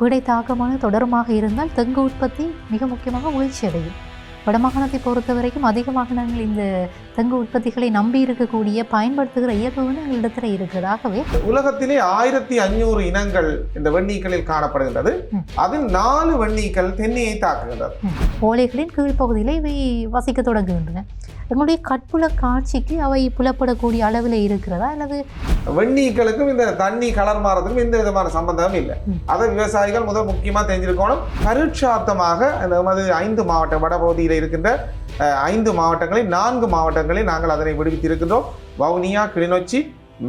பீடை தாக்கமான தொடருமாக இருந்தால் தெங்கு உற்பத்தி மிக முக்கியமாக வீழ்ச்சி அடையும். வடமாகாணத்தை பொறுத்த வரைக்கும் அதிகமாக நாங்கள் இந்த தெங்கு உற்பத்திகளை நம்பி இருக்கக்கூடிய பயன்படுத்துகிற இயல்பு வந்து எங்களிடத்தில் இருக்கிறது ஆகவே உலகத்திலே ஆயிரத்தி அஞ்சூறு இனங்கள் இந்த வெண்ணீக்களில் காணப்படுகின்றது. அதில் நாலு வெண்ணீக்கள் தென்னையை தாக்குகின்றது. ஓலைகளின் கீழ்ப்பகுதியில் இவை வசிக்க தொடங்குகின்றன. எங்களுடைய கற்புல காட்சிக்கு அவை புலப்படக்கூடிய அளவில் இருக்கிறதா? அல்லது வெண்ணீக்களுக்கும் இந்த தண்ணி கலர் மாறதுக்கும் எந்த விதமான சம்பந்தமும் இல்லை. அதை விவசாயிகள் முதல் முக்கியமாக தெரிஞ்சிருக்கணும். பரீட்சார்த்தமாக நமது ஐந்து மாவட்ட வடபகுதியில் இருக்கின்ற ஐந்து மாவட்டங்களில் நான்கு மாவட்டங்களில் நாங்கள் அதனை விடுவித்திருக்கின்றோம். வவுனியா கிளிநொச்சி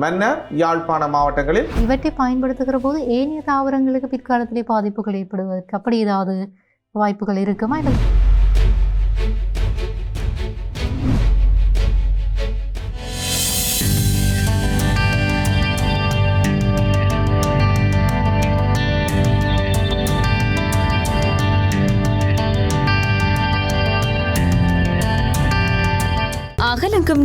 மன்னர் யாழ்ப்பாண மாவட்டங்களில். இவற்றை பயன்படுத்துகிற போது ஏனைய தாவரங்களுக்கு பிற்காலத்திலே பாதிப்புகள் ஏற்படுவதற்கு அப்படி ஏதாவது வாய்ப்புகள் இருக்குமா? இல்லை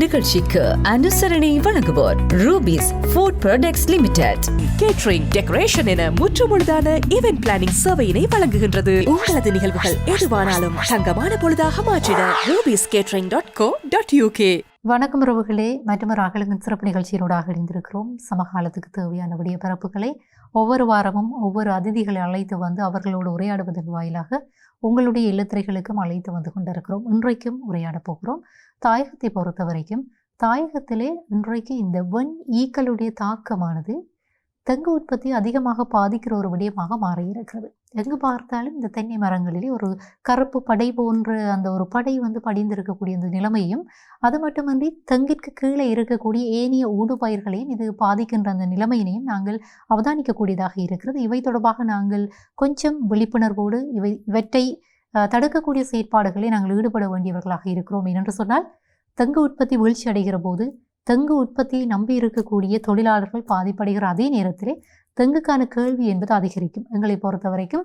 நிகழ்ச்சிக்கு அனுசரணை வழங்குவோர் Ruby's food products limited. Catering decoration என முற்றுமுழுதான ஈவென்ட் பிளானிங் சேவையினை வழங்குகின்றது. உங்களது நிகழ்வுகள் எதுவானாலும் தங்கமான பொழுதாக மாற்றிட Ruby's catering dot co dot UK வணக்கம் உறவுகளே மற்றொரு அகலங்கின் சிறப்பு நிகழ்ச்சியினூடாக இணைந்திருக்கிறோம். சமகாலத்துக்கு தேவையான விடிய பரப்புகளை ஒவ்வொரு வாரமும் ஒவ்வொரு அதிதிகளை அழைத்து வந்து அவர்களோடு உரையாடுவதன் வாயிலாக உங்களுடைய இல்லத்திரைகளுக்கும் அழைத்து வந்து கொண்டிருக்கிறோம். இன்றைக்கும் உரையாடப் போகிறோம். தாயகத்தை பொறுத்த வரைக்கும் தாயகத்திலே இன்றைக்கு இந்த வெண் ஈக்களுடைய தாக்கமானது தெங்கு உற்பத்தி அதிகமாக பாதிக்கிற ஒரு விடயமாக மாறியிருக்கிறது. எங்கு பார்த்தாலும் இந்த தென்னை மரங்களிலே ஒரு கருப்பு படை போன்ற அந்த ஒரு படை வந்து படிந்திருக்கக்கூடிய அந்த நிலைமையும் அது மட்டுமன்றி தெங்கிற்கு கீழே இருக்கக்கூடிய ஏனைய ஊடுபயிர்களையும் இது பாதிக்கின்ற அந்த நிலைமையினையும் நாங்கள் அவதானிக்கக்கூடியதாக இருக்கிறது. இவை தொடர்பாக நாங்கள் கொஞ்சம் விழிப்புணர்வோடு இவை இவற்றை தடுக்கக்கூடிய செயற்பாடுகளை நாங்கள் ஈடுபட வேண்டியவர்களாக இருக்கிறோம். ஏனென்று சொன்னால் தெங்கு உற்பத்தி வீழ்ச்சி அடைகிற போது தெங்கு உற்பத்தியை நம்பி இருக்கக்கூடிய தொழிலாளர்கள் பாதிப்படைகிற அதே நேரத்திலே தெங்குக்கான கேள்வி என்பது அதிகரிக்கும். எங்களை பொறுத்த வரைக்கும்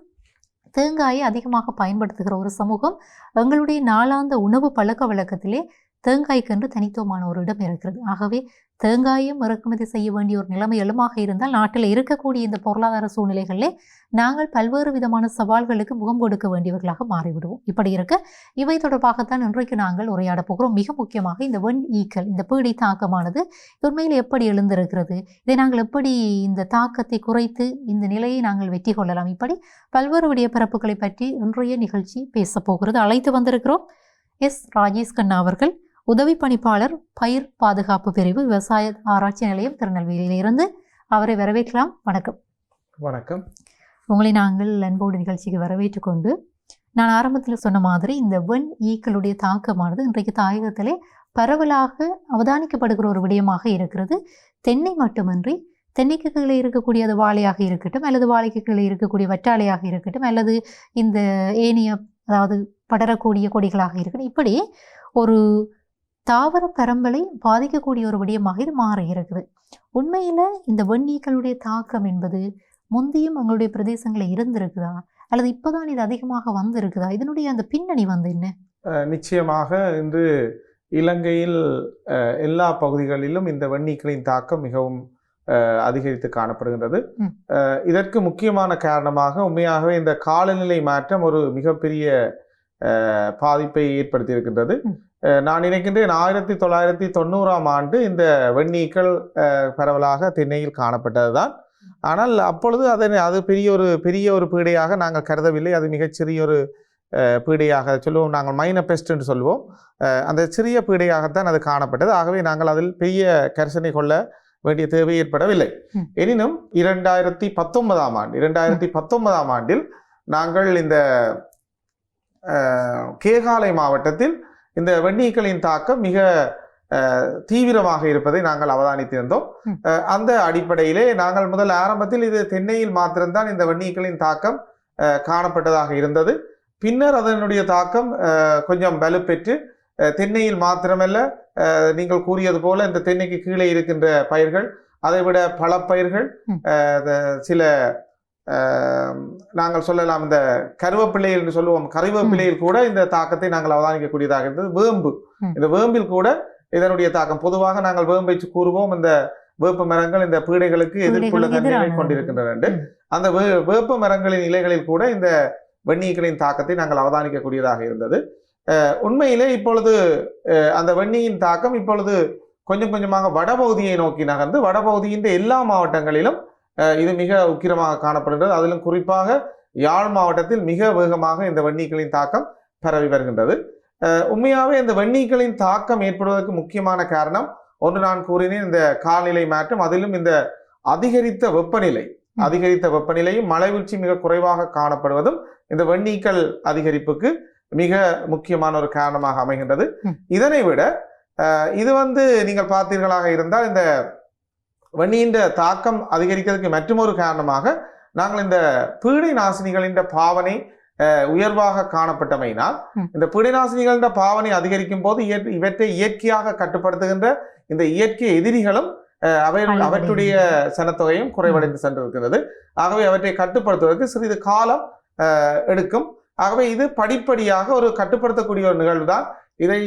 தேங்காயை அதிகமாக பயன்படுத்துகிற ஒரு சமூகம் எங்களுடைய நாளாந்த உணவு பழக்க வழக்கத்திலே தேங்காய்க்கென்று தனித்துவமான ஒரு இடம் இருக்கிறது. ஆகவே தேங்காயும் இறக்குமதி செய்ய வேண்டிய ஒரு நிலைமை எழுமாக இருந்தால் நாட்டில் இருக்கக்கூடிய இந்த பொருளாதார சூழ்நிலைகளிலே நாங்கள் பல்வேறு விதமான சவால்களுக்கு முகம் கொடுக்க வேண்டியவர்களாக மாறிவிடுவோம். இப்படி இருக்க இவை தொடர்பாகத்தான் இன்றைக்கு நாங்கள் உரையாடப் போகிறோம். மிக முக்கியமாக இந்த வெண் ஈக்கள் இந்த பீடி தாக்கமானது உண்மையில் எப்படி எழுந்திருக்கிறது இதை நாங்கள் எப்படி இந்த தாக்கத்தை குறைத்து இந்த நிலையை நாங்கள் வெற்றி கொள்ளலாம் இப்படி பல்வேறு விடிய பரப்புகளை பற்றி இன்றைய நிகழ்ச்சி பேசப்போகிறது அழைத்து வந்திருக்கிறோம் எஸ். ராஜேஷ் கண்ணா அவர்கள். உதவி பணிப்பாளர் பயிர் பாதுகாப்பு பிரிவு விவசாய ஆராய்ச்சி நிலையம் திருநெல்வேலியிலிருந்து அவரை வரவேற்கலாம். வணக்கம். வணக்கம். உங்களை நாங்கள் அன்போடு நிகழ்ச்சிக்கு வரவேற்றுக் கொண்டு நான் ஆரம்பத்தில் சொன்ன மாதிரி இந்த வெண் ஈக்களுடைய தாக்கமானது இன்றைக்கு தாயகத்திலே பரவலாக அவதானிக்கப்படுகிற ஒரு விடயமாக இருக்கிறது. தென்னை மட்டுமன்றி தென்னைக்கு கீழே இருக்கக்கூடிய அது வாழையாக இருக்கட்டும் அல்லது வாழைக்கு கீழே இருக்கக்கூடிய வற்றாழையாக இருக்கட்டும் அல்லது இந்த ஏனைய அதாவது படரக்கூடிய கொடிகளாக இருக்கட்டும் இப்படி ஒரு தாவர பரம்பலை பாதிக்கக்கூடிய ஒரு விடயமாக இது மாறி இருக்குது உண்மையில் இந்த வெண்ணீக்களுடைய தாக்கம் என்பது முந்தியும் உங்களுடைய பிரதேசங்களில் இருந்திருக்குதா? அல்லது இப்போதான் இது அதிகமாக வந்திருக்குதா? இதனுடைய அந்த பின்னணி வந்து என்ன? நிச்சயமாக இன்று இலங்கையில் எல்லா பகுதிகளிலும் இந்த வெண்ணீக்களின் தாக்கம் மிகவும் அதிகரித்து காணப்படுகின்றது. இதற்கு முக்கியமான காரணமாக உண்மையாகவே இந்த காலநிலை மாற்றம் ஒரு மிகப்பெரிய பாதிப்பை ஏற்படுத்தி இருக்கின்றது ம். அஹ், நான் நினைக்கின்றேன் ஆயிரத்தி தொள்ளாயிரத்தி தொண்ணூறாம் ஆண்டு இந்த வெண்ணீக்கள் பரவலாக தென்னையில் காணப்பட்டதுதான். ஆனால் அப்பொழுது அதனை அது பெரிய ஒரு பெரிய ஒரு பீடையாக நாங்கள் கருதவில்லை. அது மிகச்சிறிய ஒரு பீடையாக சொல்லுவோம். நாங்கள் மைன பெஸ்ட் என்று சொல்லுவோம். அந்த சிறிய பீடையாகத்தான் அது காணப்பட்டது. ஆகவே நாங்கள் அதில் பெரிய கரிசனை கொள்ள வேண்டிய தேவை ஏற்படவில்லை. எனினும் இரண்டாயிரத்தி பத்தொன்பதாம் ஆண்டு இரண்டாயிரத்தி பத்தொன்பதாம் ஆண்டில் நாங்கள் இந்த கேகாலை மாவட்டத்தில் இந்த வெண்ணீக்களின் தாக்கம் மிக தீவிரமாக இருப்பதை நாங்கள் அவதானித்திருந்தோம். அந்த அடிப்படையிலே நாங்கள் முதல் ஆரம்பத்தில் இது தென்னையில் மாத்திரம்தான் இந்த வெண்ணீக்களின் தாக்கம் காணப்பட்டதாக இருந்தது. பின்னர் அதனுடைய தாக்கம் கொஞ்சம் வலுப்பெற்று தென்னையில் மாத்திரமல்ல நீங்கள் கூறியது போல இந்த தென்னைக்கு கீழே இருக்கின்ற பயிர்கள் அதைவிட பல பயிர்கள் சில நாங்கள் சொல்லலாம் இந்த கருவேப்பிள்ளை என்று சொல்லுவோம். கருவேப்பிள்ளையில் கூட இந்த தாக்கத்தை நாங்கள் அவதானிக்கக்கூடியதாக இருந்தது. வேம்பு. இந்த வேம்பில் கூட இதனுடைய தாக்கம். பொதுவாக நாங்கள் வேம்பை கூறுவோம். இந்த வேப்ப மரங்கள் இந்த பீடைகளுக்கு எதிர்ப்புள்ள தன்மையை. கொண்டிருக்கின்றன. அந்த வேப்ப மரங்களின் இலைகளில் கூட இந்த வெண்ணீக்களின் தாக்கத்தை நாங்கள் அவதானிக்கக்கூடியதாக இருந்தது. உண்மையிலே இப்பொழுது அந்த வெண்ணியின் தாக்கம் இப்பொழுது கொஞ்சம் கொஞ்சமாக வடபகுதியை நோக்கி நகர்ந்து வடபகுதியின் எல்லா மாவட்டங்களிலும் இது மிக உக்கிரமாக காணப்படுகிறது அதிலும் குறிப்பாக யாழ் மாவட்டத்தில் மிக வேகமாக இந்த வெண்ணீக்களின் தாக்கம் பரவி வருகின்றது உண்மையாகவே இந்த வெண்ணீக்களின் தாக்கம் ஏற்படுவதற்கு முக்கியமான காரணம் ஒன்று நான் கூறினேன் இந்த காலநிலை மாற்றம் அதிலும் இந்த அதிகரித்த வெப்பநிலை. அதிகரித்த வெப்பநிலையும் மழை வீழ்ச்சி மிக குறைவாக காணப்படுவதும் இந்த வெண்ணீக்கள் அதிகரிப்புக்கு மிக முக்கியமான ஒரு காரணமாக அமைகின்றது. இதனை விட இது வந்து நீங்கள் பார்த்தீர்களாக இருந்தால் இந்த வெண்ணியின் தாக்கம் அதிகரிக்கிறதுக்கு மற்றொரு காரணமாக நாங்கள் இந்த பீடை நாசினிகளின் பாவனை உயர்வாக காணப்பட்டமையினால். இந்த பீடை நாசினிகளின் பாவனை அதிகரிக்கும் போது இவற்றை இயற்கையாக கட்டுப்படுத்துகின்ற இந்த இயற்கை எதிரிகளும் அவை. அவற்றுடைய சனத்தொகையும் குறைவடைந்து சென்றிருக்கிறது ஆகவே அவற்றை கட்டுப்படுத்துவதற்கு சிறிது காலம் எடுக்கும். ஆகவே இது படிப்படியாக ஒரு கட்டுப்படுத்தக்கூடிய ஒரு நிகழ்வு தான் இதை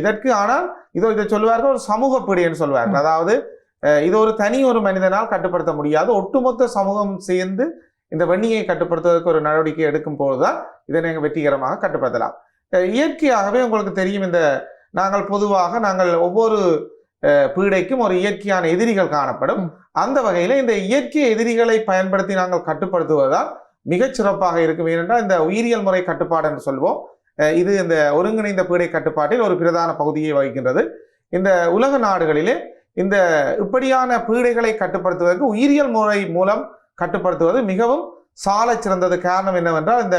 இதற்கு ஆனால் இதோ இதை சொல்வார்கள் ஒரு சமூக பீடின்னு சொல்வார்கள் அதாவது இது ஒரு தனி ஒரு மனிதனால் கட்டுப்படுத்த முடியாது. ஒட்டுமொத்த சமூகம் சேர்ந்து இந்த வன்னியை கட்டுப்படுத்துவதற்கு ஒரு நடவடிக்கை எடுக்கும் போதுதான் இதை நீங்கள் வெற்றிகரமாக கட்டுப்படுத்தலாம். இயற்கையாகவே உங்களுக்கு தெரியும் இந்த நாங்கள் பொதுவாக நாங்கள் ஒவ்வொரு பீடைக்கும் ஒரு இயற்கையான எதிரிகள் காணப்படும். அந்த வகையில் இந்த இயற்கை எதிரிகளை பயன்படுத்தி நாங்கள் கட்டுப்படுத்துவதால் மிகச் சிறப்பாக இருக்கும். ஏனென்றால் இந்த உயிரியல் முறை கட்டுப்பாடு என்று சொல்வோம். இது இந்த ஒருங்கிணைந்த பீடை கட்டுப்பாட்டில் ஒரு பிரதான பகுதியை வகிக்கின்றது. இந்த உலக நாடுகளிலே இந்த இப்படியான பீடைகளை கட்டுப்படுத்துவதற்கு உயிரியல் முறை மூலம் கட்டுப்படுத்துவது மிகவும் சாலை சிறந்தது. காரணம் என்னவென்றால் இந்த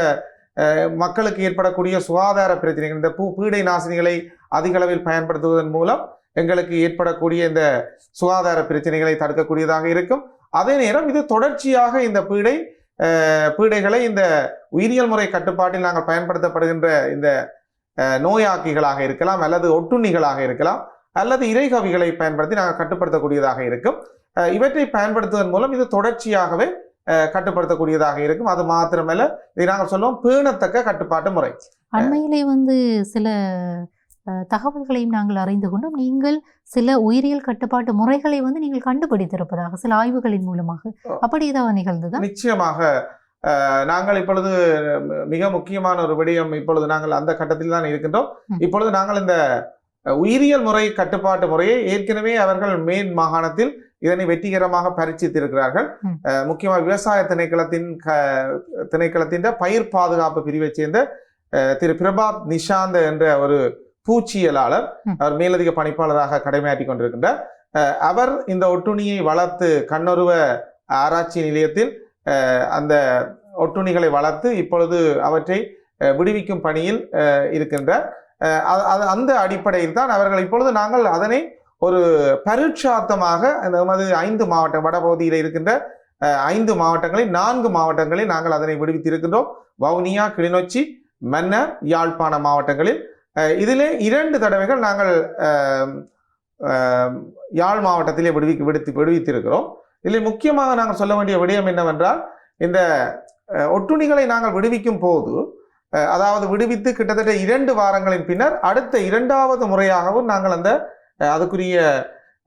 மக்களுக்கு ஏற்படக்கூடிய சுகாதார பிரச்சனைகள் இந்த பூ பீடை நாசினிகளை அதிக அளவில் பயன்படுத்துவதன் மூலம் எங்களுக்கு ஏற்படக்கூடிய இந்த சுகாதார பிரச்சனைகளை தடுக்கக்கூடியதாக இருக்கும். அதே நேரம் இது தொடர்ச்சியாக இந்த பீடை பீடைகளை இந்த உயிரியல் முறை கட்டுப்பாட்டில் நாங்கள் பயன்படுத்தப்படுகின்ற இந்த நோயாக்கிகளாக இருக்கலாம் அல்லது ஒட்டுண்ணிகளாக இருக்கலாம். அல்லது இறைகவிகளை பயன்படுத்தி நாங்கள் கட்டுப்படுத்தக்கூடியதாக இருக்கும். இவற்றை பயன்படுத்துவதன் மூலம் இது தொடர்ச்சியாகவே கட்டுப்படுத்தக்கூடியதாக இருக்கும். அது மாத்திரமல்ல இதை நாங்கள் சொல்லுவோம் பேணத்தக்க கட்டுப்பாட்டு முறை. அண்மையிலே வந்து சில தகவல்களையும் நாங்கள் அறிந்து கொண்டோம். நீங்கள் சில உயிரியல் கட்டுப்பாட்டு முறைகளை வந்து நீங்கள் கண்டுபிடித்திருப்பதாக சில ஆய்வுகளின் மூலமாக. அப்படி ஏதாவது நிகழ்ந்ததா? நிச்சயமாக. அஹ், நாங்கள் இப்பொழுது மிக முக்கியமான ஒரு விடயம் இப்பொழுது நாங்கள் அந்த கட்டத்தில் தான் இருக்கின்றோம். இப்பொழுது நாங்கள் இந்த உயிரியல் முறை கட்டுப்பாட்டு முறையை ஏற்கனவே அவர்கள் மேன் மாகாணத்தில் இதனை வெற்றிகரமாக. அஹ், முக்கியமாக விவசாய திணைக்களத்தின் க- திணைக்களத்தின் பயிர் பாதுகாப்பு பிரிவைச் சேர்ந்த திரு பிரபாத் நிஷாந்த் என்ற ஒரு பூச்சியலாளர். அவர் மேலதிக பணிப்பாளராக கடமையாற்றி கொண்டிருக்கின்றார் அஹ், அவர் இந்த ஒட்டுண்ணியை வளர்த்து கண்ணுருவ ஆராய்ச்சி நிலையத்தில் அஹ், அந்த ஒட்டுண்ணிகளை வளர்த்து இப்பொழுது அவற்றை விடுவிக்கும் பணியில் அஹ், இருக்கின்றார் அது- அது- அந்த அடிப்படையில் தான் அவர்கள் இப்பொழுது நாங்கள் அதனை ஒரு பரீட்சார்த்தமாக நமது ஐந்து மாவட்டம் வடபகுதியில் இருக்கின்ற ஐந்து மாவட்டங்களில் நான்கு மாவட்டங்களில் நாங்கள் அதனை விடுவித்திருக்கின்றோம். வவுனியா கிளிநொச்சி மன்னர் யாழ்ப்பாண மாவட்டங்களில். இதிலே இரண்டு தடவைகள் நாங்கள் யாழ் மாவட்டத்திலே விடுவிக்க விடுத்து விடுவித்திருக்கிறோம். இதில் முக்கியமாக நாங்கள் சொல்ல வேண்டிய விடயம் என்னவென்றால் இந்த ஒட்டுணிகளை நாங்கள் விடுவிக்கும் போது அதாவது விடுவித்து கிட்டத்தட்ட இரண்டு வாரங்களின் பின்னர் அடுத்த இரண்டாவது முறையாகவும் நாங்கள் அந்த அதுக்குரிய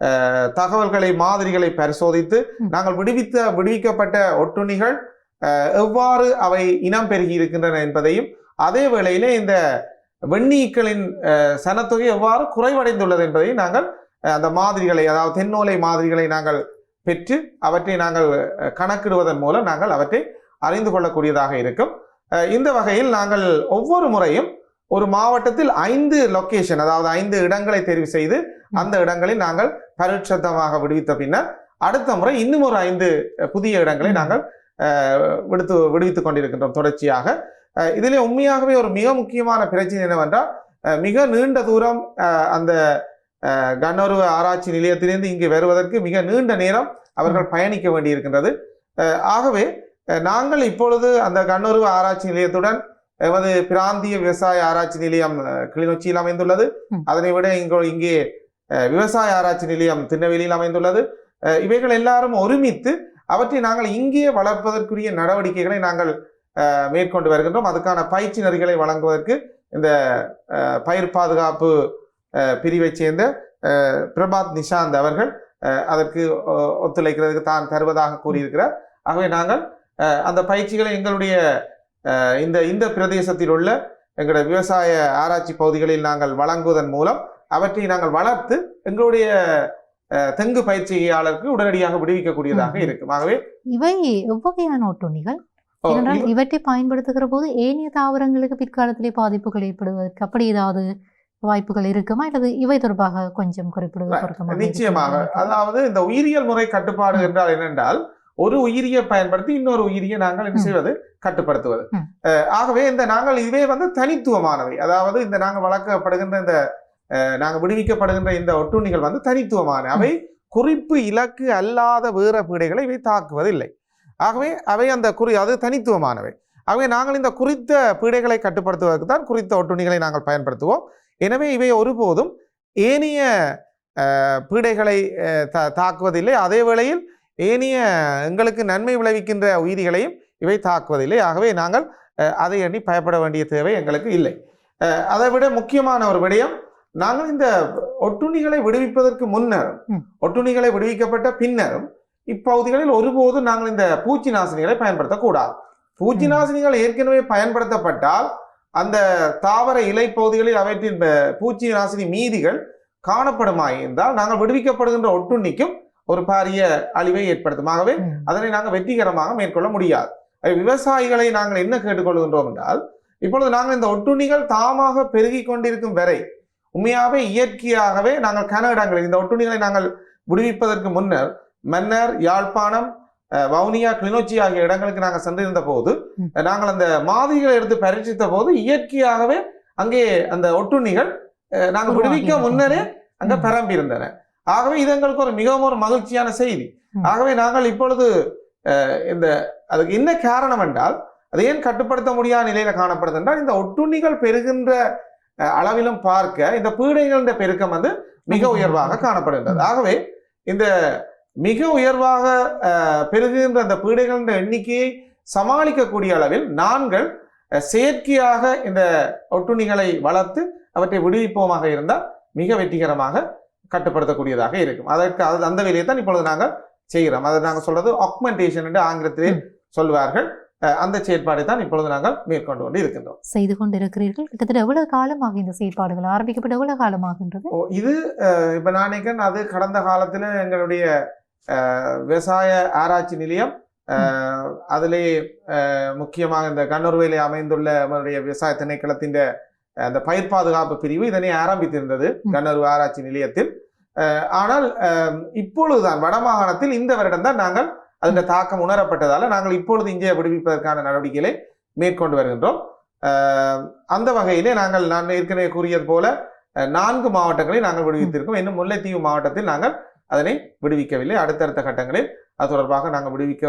அஹ், தகவல்களை மாதிரிகளை பரிசோதித்து. நாங்கள் விடுவித்த விடுவிக்கப்பட்ட ஒட்டுண்ணிகள் அஹ், எவ்வாறு அவை இனம் பெருகி இருக்கின்றன என்பதையும் அதே வேளையிலே இந்த வெண்ணீக்களின் அஹ், சனத்தொகை எவ்வாறு குறைவடைந்துள்ளது என்பதையும் நாங்கள் அந்த மாதிரிகளை அதாவது தென்னோலை மாதிரிகளை நாங்கள் பெற்று அவற்றை நாங்கள் கணக்கிடுவதன் மூலம் நாங்கள் அவற்றை அறிந்து கொள்ளக்கூடியதாக இருக்கும் இந்த வகையில் நாங்கள் ஒவ்வொரு முறையும் ஒரு மாவட்டத்தில் ஐந்து லொகேஷன் அதாவது ஐந்து இடங்களை தெரிவு செய்து அந்த இடங்களில் நாங்கள் பரீட்சத்தமாக விடுவித்த பின்னர் அடுத்த முறை இன்னும் ஒரு ஐந்து புதிய இடங்களை. நாங்கள் விடுத்து விடுவித்துக் கொண்டிருக்கின்றோம் தொடர்ச்சியாக. இதிலே உண்மையாகவே ஒரு மிக முக்கியமான பிரச்சனை என்னவென்றால் மிக நீண்ட தூரம் அந்த கண்ணோர்வ ஆராய்ச்சி நிலையத்திலிருந்து இங்கு வருவதற்கு மிக நீண்ட நேரம் அவர்கள் பயணிக்க வேண்டியிருக்கின்றது. ஆகவே நாங்கள் இப்பொழுது அந்த கண்ணோர்வ ஆராய்ச்சி நிலையத்துடன் எமது பிராந்திய விவசாய ஆராய்ச்சி நிலையம் கிளிநொச்சியில் அமைந்துள்ளது. அதனை விட இங்கு இங்கே விவசாய ஆராய்ச்சி நிலையம் திருநெல்வேலியில் அமைந்துள்ளது. இவைகள் எல்லாரும் ஒருமித்து அவற்றை நாங்கள் இங்கே வளர்ப்பதற்குரிய நடவடிக்கைகளை நாங்கள் மேற்கொண்டு வருகின்றோம். அதுக்கான பயிற்சி நெறிகளை வழங்குவதற்கு இந்த பயிர் பாதுகாப்பு அஹ், பிரிவைச் சேர்ந்த பிரபாத் நிஷாந்த் அவர்கள் அதற்கு ஒத்துழைக்கிறதுக்கு தான் தருவதாக கூறியிருக்கிறார். ஆகவே நாங்கள் அந்த பயிற்சிகளை எங்களுடைய இந்த இந்த பிரதேசத்தில் உள்ள எங்களுடைய விவசாய ஆராய்ச்சி பகுதிகளில் நாங்கள் வழங்குவதன் மூலம் அவற்றை நாங்கள் வளர்த்து எங்களுடைய தெங்கு பயிற்சியாளருக்கு உடனடியாக விடுவிக்கக்கூடியதாக. இருக்கும் ஆகவே இவை எவ்வகையான ஒட்டுண்ணிகள் இவற்றை பயன்படுத்துகிற போது ஏனைய தாவரங்களுக்கு பிற்காலத்திலே பாதிப்புகள் ஏற்படுவதற்கு அப்படி ஏதாவது வாய்ப்புகள் இருக்குமா அல்லது இவை தொடர்பாக கொஞ்சம் குறிப்பிடுவது நிச்சயமாக? அதாவது இந்த உயிரியல் முறை கட்டுப்பாடு. என்றால் என்னென்றால் ஒரு உயிரியை பயன்படுத்தி இன்னொரு உயிரியை நாங்கள் என்ன. செய்வது? கட்டுப்படுத்துவது. ஆகவே இந்த நாங்கள் இதுவே வந்து தனித்துவமானவை. அதாவது இந்த நாங்கள் வளர்க்கப்படுகின்ற இந்த நாங்கள் விடுவிக்கப்படுகின்ற இந்த ஒட்டுண்ணிகள் வந்து தனித்துவமான. அவை குறிப்பு இலக்கு அல்லாத வேற பீடைகளை இவை தாக்குவதில்லை. ஆகவே அவை அந்த குறி அது தனித்துவமானவை. ஆகவே நாங்கள் இந்த குறித்த பீடைகளை கட்டுப்படுத்துவதற்கு தான் குறித்த ஒட்டுண்ணிகளை நாங்கள் பயன்படுத்துவோம். எனவே இவை ஒருபோதும் ஏனைய பீடைகளை தாக்குவதில்லை. அதே வேளையில் ஏனைய எங்களுக்கு நன்மை விளைவிக்கின்ற உயிரிகளையும் இவை தாக்குவதில்லை ஆகவே நாங்கள் அதை எண்ணி பயப்பட வேண்டிய தேவை எங்களுக்கு இல்லை அதை விட முக்கியமான ஒரு விடயம் நாங்கள் இந்த ஒட்டுண்ணிகளை விடுவிப்பதற்கு முன்னரும். ஒட்டுண்ணிகளை விடுவிக்கப்பட்ட பின்னரும் இப்பகுதிகளில் ஒருபோதும் நாங்கள் இந்த பூச்சி நாசினிகளை பயன்படுத்தக்கூடாது பூச்சி. நாசினிகள் ஏற்கனவே பயன்படுத்தப்பட்டால் அந்த தாவர இலை பகுதிகளில் அவற்றின் பூச்சி நாசினி மீதிகள் காணப்படுமாயிருந்தால் நாங்கள் விடுவிக்கப்படுகின்ற ஒட்டுண்ணிக்கும் ஒரு பாரிய அழிவை ஏற்படுத்தும். ஆகவே. அதனை நாங்கள் வெற்றிகரமாக மேற்கொள்ள முடியாது. விவசாயிகளை நாங்கள் என்ன கேட்டுக்கொள்கின்றோம் என்றால் இப்பொழுது நாங்கள் இந்த ஒட்டுண்ணிகள் தாமாக பெருகி கொண்டிருக்கும் வரை உண்மையாகவே இயற்கையாகவே நாங்கள் கன இடங்களில் இந்த ஒட்டுண்ணிகளை நாங்கள் விடுவிப்பதற்கு முன்னர் மன்னர் யாழ்ப்பாணம் வவுனியா கிளிநொச்சி ஆகிய இடங்களுக்கு நாங்கள் சென்றிருந்த போது நாங்கள் அந்த மாதிரிகளை எடுத்து பரீட்சித்த போது இயற்கையாகவே அங்கே அந்த ஒட்டுண்ணிகள் நாங்கள் விடுவிக்க முன்னரே அங்க. பரம்பியிருந்தன. ஆகவே இது எங்களுக்கு ஒரு மிகவும் ஒரு மகிழ்ச்சியான செய்தி. ஆகவே நாங்கள் இப்பொழுது இந்த அதுக்கு என்ன காரணம் என்றால் அதை ஏன் கட்டுப்படுத்த முடியாத நிலையில காணப்படுது என்றால் இந்த ஒட்டுண்ணிகள் பெருகின்ற அளவிலும் பார்க்க இந்த பீடைகளின் பெருக்கம் வந்து மிக உயர்வாக. காணப்படுகின்றது. ஆகவே இந்த மிக உயர்வாக அஹ், பெருகுகின்ற அந்த பீடைகளின் எண்ணிக்கையை சமாளிக்கக்கூடிய அளவில் நாங்கள் செயற்கையாக இந்த ஒட்டுண்ணிகளை வளர்த்து அவற்றை விடுவிப்போமாக இருந்தால் மிக வெற்றிகரமாக கட்டுப்படுத்தக்கூடியதாக இருக்கும். அதற்கு அது அந்த வேலையை தான் இப்பொழுது நாங்கள் செய்கிறோம். அதை நாங்கள் சொல்றது ஆக்மெண்டேஷன் என்று ஆங்கிலத்திலே. சொல்வார்கள். அந்த செயற்பாடை தான் இப்பொழுது நாங்கள் மேற்கொண்டு கொண்டு இருக்கின்றோம். செய்து கொண்டிருக்கிறீர்கள். கிட்டத்தட்ட எவ்வளவு காலமாக இந்த செயற்பாடுகள் ஆரம்பிக்கப்பட்டு எவ்வளவு காலமாகின்றது? ஓ, இது இப்ப நினைக்கிறேன் அது கடந்த காலத்துல எங்களுடைய விவசாய ஆராய்ச்சி நிலையம். அதிலே முக்கியமாக இந்த கண்ணூர்வையிலே அமைந்துள்ள நம்மளுடைய விவசாய திணைக்களத்தின் அந்த பயிர் பாதுகாப்பு பிரிவு இதனை ஆரம்பித்திருந்தது. கண்ணூர் ஆராய்ச்சி நிலையத்தில். ஆனால் இப்பொழுதுதான் வடமாகாணத்தில் இந்த வருடம் தான் நாங்கள் அதன் தாக்கம் உணரப்பட்டதால நாங்கள் இப்பொழுது இங்கே விடுவிப்பதற்கான நடவடிக்கைகளை மேற்கொண்டு வருகின்றோம். அந்த வகையிலே நாங்கள் நான் ஏற்கனவே கூறியது போல நான்கு மாவட்டங்களை நாங்கள் விடுவித்திருக்கோம். இன்னும் முல்லைத்தீவு மாவட்டத்தில் நாங்கள் அதனை விடுவிக்கவில்லை. அடுத்தடுத்த கட்டங்களில் அது தொடர்பாக நாங்கள் விடுவிக்க